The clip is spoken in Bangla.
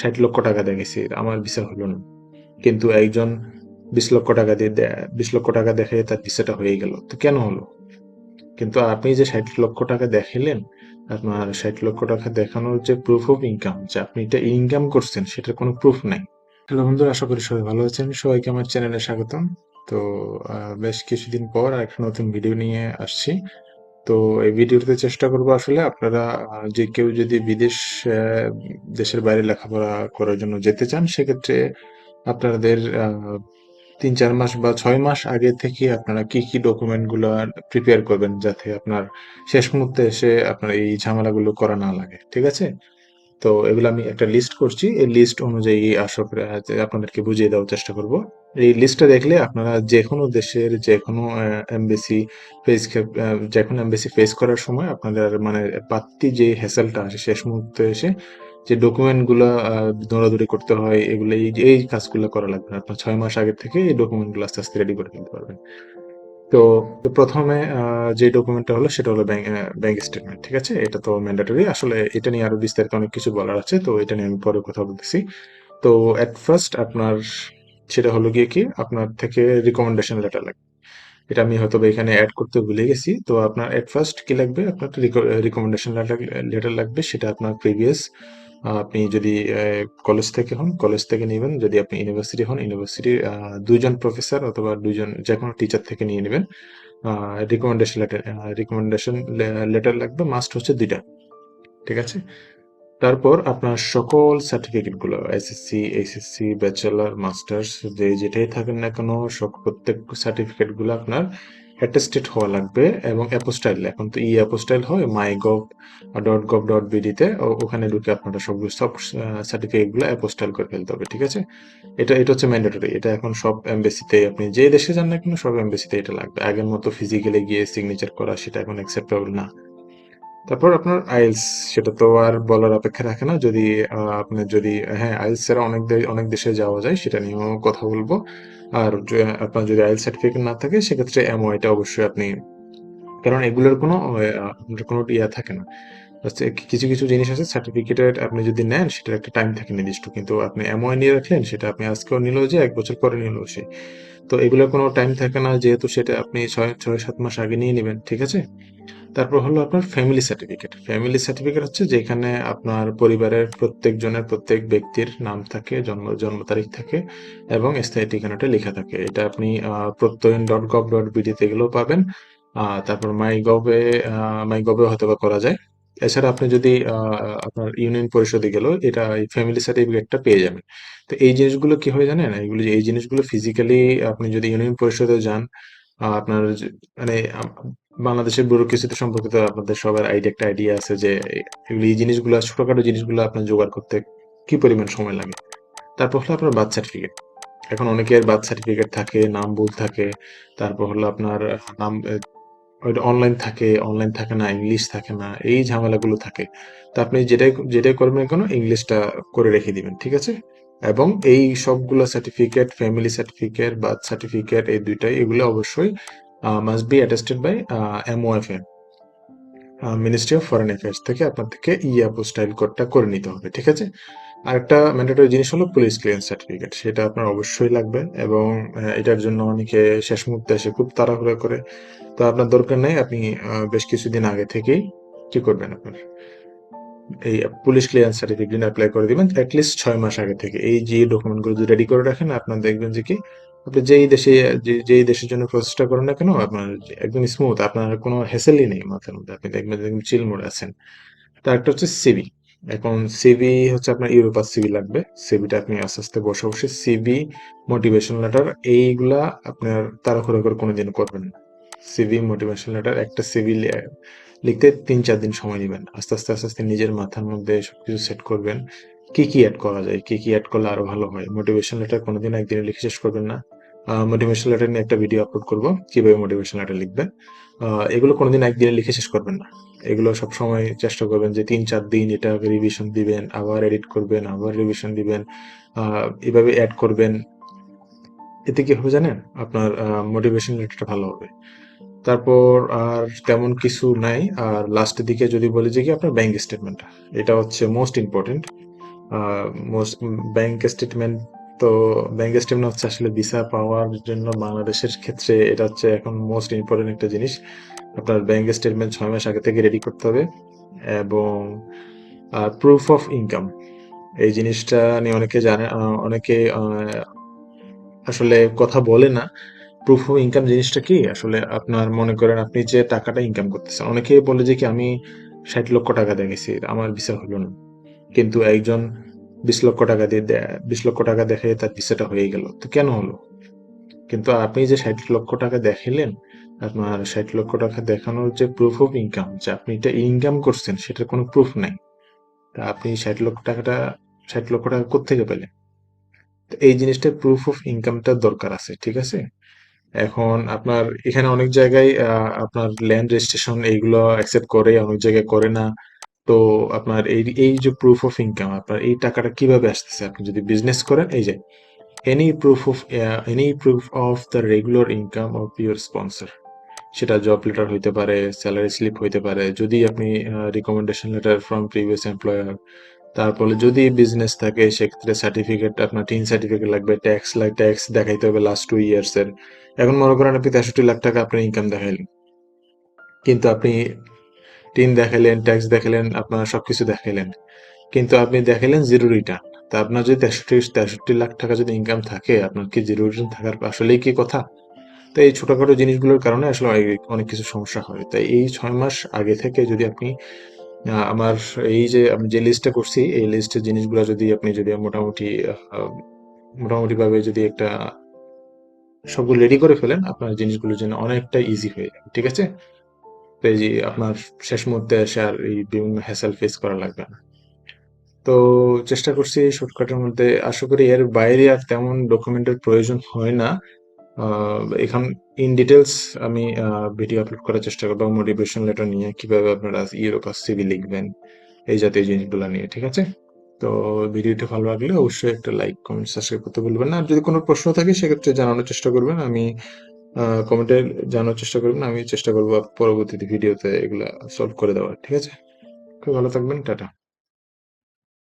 ষাট লক্ষ টাকা দিয়ে গেছি, আমার ভিসা হলো না। কিন্তু একজন বিশ লক্ষ টাকা দিয়ে বিশ লক্ষ টাকা দেখে তার ভিসাটা হয়ে গেল। তো কেন হলো? কিন্তু আপনি যে ষাট লক্ষ টাকা দেখাইলেন আপনার ষাট লক্ষ টাকা দেখানোর যে প্রুফ অফ ইনকাম যে আপনি এটা ইনকাম করছেন, সেটার কোনো প্রুফ নাই। হ্যালো বন্ধুরা, আশা করি সবাই ভালো আছেন। সবাইকে আমার চ্যানেলে স্বাগতম। তো বেশ কিছুদিন পর একটা নতুন ভিডিও নিয়ে আসছি। তো এই ভিডিওতে চেষ্টা করব আসলে আপনারা যে কেউ যদি বিদেশ দেশের বাইরে লেখাপড়া করার জন্য যেতে চান, সেক্ষেত্রে আপনাদের তিন চার মাস বা ছয় মাস আগে থেকে আপনারা কি কি ডকুমেন্টগুলো প্রিপেয়ার করবেন যাতে আপনার শেষ মুহূর্তে এসে আপনার এই ঝামেলাগুলো করা না লাগে, ঠিক আছে? তো এগুলো আমি একটা লিস্ট করছি। এই লিস্ট অনুযায়ী আসক আপনাদেরকে বুঝিয়ে দেওয়ার চেষ্টা করব। এই লিস্টটা দেখলে আপনারা যে কোনো দেশের যে কোনো এমবেসি ফেস যে কোনো এমবেসি ফেস করার সময় আপনাদের মানে পাত্তি যে হ্যাসেলটা আসে শেষ মুহূর্তে এসে যে ডকুমেন্টগুলো দৌড়াদৌড়ি করতে হয়, এগুলো এই এই কাজগুলো করা লাগবে। আপনার ছয় মাস আগে থেকে এই ডকুমেন্টগুলো আস্তে আস্তে রেডি করে ফেলতে পারবেন। তো প্রথমে যে ডকুমেন্টটা হলো সেটা হলো ব্যাংক ব্যাংক স্টেটমেন্ট ঠিক আছে? এটা তো ম্যান্ডেটরি আসলে এটা নিয়ে আরও বিস্তারিত অনেক কিছু বলার আছে, তো এটা নিয়ে আমি পরে কথা বলতেছি। তো অ্যাট ফার্স্ট আপনার সেটা হলো গিয়ে কি আপনার থেকে রিকমেন্ডেশন লেটার লাগবে। এটা আমি হয়তো এখানে অ্যাড করতে ভুলে গেছি, তো আপনার এট ফার্স্ট কি লাগবে? আপনার রিকমেন্ডেশন লেটার লাগবে, সেটা আপনার প্রিভিয়াস আপনি যদি কলেজ থেকে হন কলেজ থেকে নেবেন, যদি আপনি ইউনিভার্সিটি হন ইউনিভার্সিটির দুজন প্রফেসর অথবা দুজন যে কোনো টিচার থেকে নিয়ে নেবেন। রিকমেন্ডেশন লেটার রিকমেন্ডেশন লেটার লাগবে মাস্ট হচ্ছে দুইটা, ঠিক আছে? তারপর আপনার সকল সার্টিফিকেটগুলো এসএসসি এইচএসসি ব্যাচেলার মাস্টার্স যে যেটাই থাকেন না কেন সব প্রত্যেক সার্টিফিকেটগুলো আপনার অ্যাটেস্টেড হওয়া লাগবে এবং অ্যাপোস্টাইল এখন তো ই অ্যাপোস্টাইল হয় my gov dot gov dot বিডিতে ওখানে ঢুকে আপনারা সবগুলো সব সার্টিফিকেটগুলো অ্যাপোস্টাইল করে ফেলতে হবে, ঠিক আছে? এটা এটা হচ্ছে ম্যান্ডেটরি এটা এখন সব এমবেসিতে আপনি যে দেশে যান না কেন, সব এমবেসিতে এটা লাগবে। আগের মতো ফিজিক্যালি গিয়ে সিগনেচার করা সেটা এখন অ্যাকসেপ্টেবল না। তারপর আপনার আইএলস সেটা তো আর বলার অপেক্ষা রাখে না। যদি আপনি যদি হ্যাঁ আইএলস ছাড়া অনেক অনেক দেশে যাওয়া যায়, সেটা নিয়েও কথা বলব। আর আপনার যদি আইএলস সার্টিফিকেট না থাকে, সেক্ষেত্রে এমওআইটা অবশ্যই আপনি, কারণ এগুলোর কোনো কোনো ইয়া থাকে না। কিছু কিছু জিনিস আছে সার্টিফিকেটের আপনি যদি নেন, সেটার একটা টাইম থাকে নির্দিষ্ট, কিন্তু আপনি এমওআই নিয়ে রাখলেন, সেটা আপনি আজকেও নিল যে, এক বছর পরে নিল সে। তো এগুলোর কোনো টাইম থাকে না, যেহেতু সেটা আপনি ছয় ছয়, সাত মাস আগে নিয়ে নেবেন, ঠিক আছে? তারপর হলো আপনার ফ্যামিলি সার্টিফিকেট ফ্যামিলি সার্টিফিকেট হচ্ছে যেখানে আপনার পরিবারের প্রত্যেকজনের প্রত্যেক ব্যক্তির নাম থাকে, জন্ম জন্ম তারিখ থাকে এবং স্থায়ী ঠিকানাটা লেখা থাকে। এটা আপনি প্রত্যয়ন ডট গভ ডট বিডিতে এগুলো পাবেন। তারপর মাই গভে মাই গভে হয়তো বা করা যায়। এছাড়া আপনি যদি আপনার ইউনিয়ন পরিষদে গেলেও এটা এই ফ্যামিলি সার্টিফিকেটটা পেয়ে যাবেন। তো এই জিনিসগুলো কি হয় জানেন? এইগুলো এই জিনিসগুলো ফিজিক্যালি আপনি যদি ইউনিয়ন পরিষদে যান আপনার মানে বাংলাদেশের ব্যুরোক্রেসিতে সম্পর্কিত আপনাদের সবার আইডিয়া একটা আইডিয়া আছে যে, এই জিনিসগুলো, ছোটখাটো জিনিসগুলো আপনার জোগাড় করতে কি পরিমাণ সময় লাগে? তারপর হলো আপনার বার্থ সার্টিফিকেট এখন অনেকের বার্থ সার্টিফিকেট থাকে, নাম ভুল থাকে, তারপর হলো আপনার নাম অনলাইন থাকে অনলাইন থাকে না ইংলিশ থাকে না, এই ঝামেলাগুলো থাকে। তা আপনি যেটাই যেটাই করবেন কেন ইংলিশটা করে রেখে দিবেন, ঠিক আছে? এবং এই সবগুলো certificate family certificate birth certificate এই দুইটাই এগুলো অবশ্যই must be attested by MOFM ministry of foreign affairs থেকে আপনার থেকে ই অ্যাপোস্টাইল কোডটা করে নিতে হবে, ঠিক আছে? আরেকটা ম্যান্ডেটরি জিনিস হলো পুলিশ ক্লিয়ারেন্স সার্টিফিকেট সেটা আপনার অবশ্যই লাগবে এবং এটার জন্য অনেকে শেষ মুহূর্তে এসে খুব তাড়াহুড়া করে, তো আপনার দরকার নেই, আপনি বেশ কিছুদিন আগে থেকেই কি করবেন আপনার? এই পুলিশ ক্লিয়ারেন্স সার্টিফিকেট অ্যাপ্লাই করে দিবেন অ্যাটলিস্ট ছয় মাস আগে থেকে। এই যে ডকুমেন্টগুলো যদি রেডি করে রাখেন, আপনার দেখবেন যে কি, আপনি যেই দেশে যেই দেশের জন্য প্রচেষ্টা করেন না কেন, আপনার একদম স্মুথ আপনার কোনো হেসেলই নেই মাথার মধ্যে। আপনি দেখবেন একদম চিল মোড়ে আছেন। তার একটা হচ্ছে সিবি এখন সিবি হচ্ছে আপনার ইউরোপার সিবি লাগবে। সিবিটা আপনি আস্তে আস্তে বসে বসে সিবি মোটিভেশন লেটার এইগুলা আপনার তাড়াহুড়ো করে কোনোদিন করবেন না। সিভি মোটিভেশন লেটার একটা সিভি লিখতে তিন চার দিন সময় নেবেন। আস্তে আস্তে আস্তে আস্তে নিজের মাথার মধ্যে সবকিছু সেট করবেন। কি কি অ্যাড করা যায়? কি কি অ্যাড করলে আরও ভালো হয়? মোটিভেশন লেটার কোনোদিন একদিনে লিখে শেষ করবেন না। মোটিভেশন লেটার নিয়ে একটা ভিডিও আপলোড করব। কীভাবে মোটিভেশন লেটার লিখবেন? এগুলো কোনোদিন একদিনে লিখে শেষ করবেন না। এগুলো সব সময় চেষ্টা করবেন যে তিন চার দিন এটা রিভিশন দিবেন, আবার এডিট করবেন, আবার রিভিশন দিবেন এভাবে অ্যাড করবেন। এতে কি হবে জানেন? আপনার মোটিভেশন লেটারটা ভালো হবে। তারপর আর তেমন কিছু নাই। আর লাস্টের দিকে যদি বলি যে কি আপনার ব্যাংক স্টেটমেন্টটা এটা হচ্ছে most important most bank statement তো ব্যাংক স্টেটমেন্ট হচ্ছে আসলে ভিসা পাওয়ার জন্য বাংলাদেশের ক্ষেত্রে এটা হচ্ছে এখন মোস্ট ইম্পর্টেন্ট একটা জিনিস। আপনার ব্যাংক স্টেটমেন্ট ছয় মাস আগে থেকে রেডি করতে হবে। এবং, আর প্রুফ অফ ইনকাম এই জিনিসটা নিয়ে অনেকে জানে অনেকে আসলে কথা বলে না। প্রুফ অফ ইনকাম জিনিসটা কি? আসলে আপনার মনে করেন আপনি যে টাকাটা ইনকাম করতেছেন, অনেকেই বলে যে কি আমি ষাট লক্ষ টাকা দেখেছি আমার ভিসা হলো না। কিন্তু একজন বিশ লক্ষ টাকা দিয়ে বিশ লক্ষ টাকা দেখে তার ভিসাটা হয়ে গেল, তো কেন হলো? কিন্তু আপনি যে ষাট লক্ষ টাকা দেখাইলেন আপনার ষাট লক্ষ টাকা দেখানোর যে প্রুফ অফ ইনকাম যে আপনি এটা ইনকাম করছেন, সেটার কোনো প্রুফ নাই। তা আপনি ষাট লক্ষ টাকাটা, ষাট লক্ষ টাকা কোত্থেকে পেলেন? তো এই জিনিসটা প্রুফ অফ ইনকামটা দরকার আছে, ঠিক আছে? এখন আপনার এখানে অনেক জায়গায় আপনার ল্যান্ড রেজিস্ট্রেশন এইগুলো অ্যাকসেপ্ট করে অনেক জায়গায় করে না। তো আপনার এই এই যে প্রুফ অফ ইনকাম আপনার এই টাকাটা কীভাবে আসতেছে? আপনি যদি বিজনেস করেন, এই যে any proof of any proof of the regular income of your sponsor সেটা জব লেটার হইতে পারে স্যালারি স্লিপ হইতে পারে, যদি আপনি recommendation letter from previous employer তারপরে যদি বিজনেস থাকে, সেক্ষেত্রে সার্টিফিকেট আপনার টিন সার্টিফিকেট লাগবে ট্যাক্স লাগ ট্যাক্স দেখাইতে হবে লাস্ট টু ইয়ার্স এর। এখন মনে করেন আপনি তেষট্টি লাখ টাকা আপনার ইনকাম দেখাইলেন। কিন্তু আপনি টিন দেখাইলেন ট্যাক্স দেখালেন আপনার সবকিছু দেখাইলেন। কিন্তু আপনি দেখাইলেন জিরো রিটার্ন তা আপনার যদি তেষট্টি তেষট্টি লাখ টাকা যদি ইনকাম থাকে, আপনার কি জিরো রিটার্ন থাকার আসলেই কি কথা? তাই এই ছোটখাটো জিনিসগুলোর কারণে আসলে অনেক- কিছু সমস্যা হয়। তাই এই ছয় মাস আগে থেকে যদি আপনি আমার এই যে আমি যে লিস্টটা করছি, এই লিস্টের জিনিসগুলো যদি আপনি যদি মোটামুটি মোটামুটি ভাবে যদি একটা সবগুলো রেডি করে ফেলেন, আপনার জিনিসগুলোর জন্য অনেকটা ইজি হয়ে যাবে ঠিক আছে? এই যে আপনার শেষ মুহূর্তে এসে আর এই বিভিন্ন হ্যাসেল ফেস করা লাগবে না। তো চেষ্টা করছি শর্টকাটের মধ্যে, আশা করি এর বাইরে আর তেমন ডকুমেন্টের প্রয়োজন হয় না। এখান ইন ডিটেলস আমি ভিডিও আপলোড করার চেষ্টা করব মোটিভেশন লেটার নিয়ে কীভাবে আপনারা ইউরোপাস সিভি লিখবেন, এই জাতীয় জিনিসগুলো নিয়ে, ঠিক আছে? তো ভিডিওটি ভালো লাগলে অবশ্যই একটা লাইক কমেন্ট সাবস্ক্রাইব করতে ভুলবেন না। আর যদি কোনো প্রশ্ন থাকে, সেক্ষেত্রে জানানোর চেষ্টা করবেন। আমি কমেন্টে জানানোর চেষ্টা করবেন। আমি চেষ্টা করব পরবর্তীতে ভিডিওতে এগুলা সলভ করে দেওয়ার, ঠিক আছে? খুব ভালো থাকবেন, টাটা।